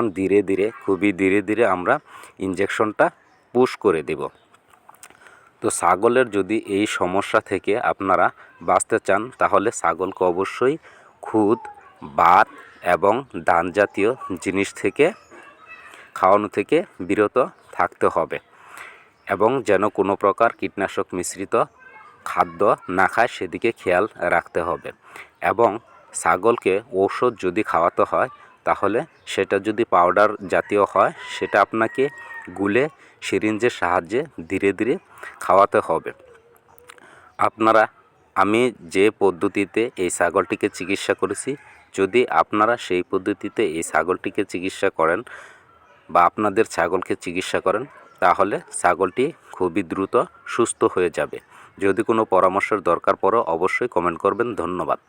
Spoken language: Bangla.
এখন ধীরে ধীরে, খুবই ধীরে ধীরে আমরা ইঞ্জেকশনটা পুশ করে দেব। তো ছাগলের যদি এই সমস্যা থেকে আপনারা বাঁচতে চান, তাহলে ছাগলকে অবশ্যই খুদ ভাত এবং ধান জাতীয় জিনিস থেকে, খাওয়ানো থেকে বিরত থাকতে হবে এবং যেন কোনো প্রকার কীটনাশক মিশ্রিত খাদ্য না খায়, সেদিকে খেয়াল রাখতে হবে এবং ছাগলকে ঔষধ যদি খাওয়াতে হয় তাহলে সেটা যদি পাউডার জাতীয় হয়, সেটা আপনাকে গুলে সিরিঞ্জের সাহায্যে ধীরে ধীরে খাওয়াতে হবে। আপনারা, আমি যে পদ্ধতিতে এই ছাগলটিকে চিকিৎসা করেছি, যদি আপনারা সেই পদ্ধতিতে এই ছাগলটিকে চিকিৎসা করেন বা আপনাদের ছাগলকে চিকিৎসা করেন, তাহলে ছাগলটি খুবই দ্রুত সুস্থ হয়ে যাবে। যদি কোনো পরামর্শের দরকার পড়ে, অবশ্যই কমেন্ট করবেন। ধন্যবাদ।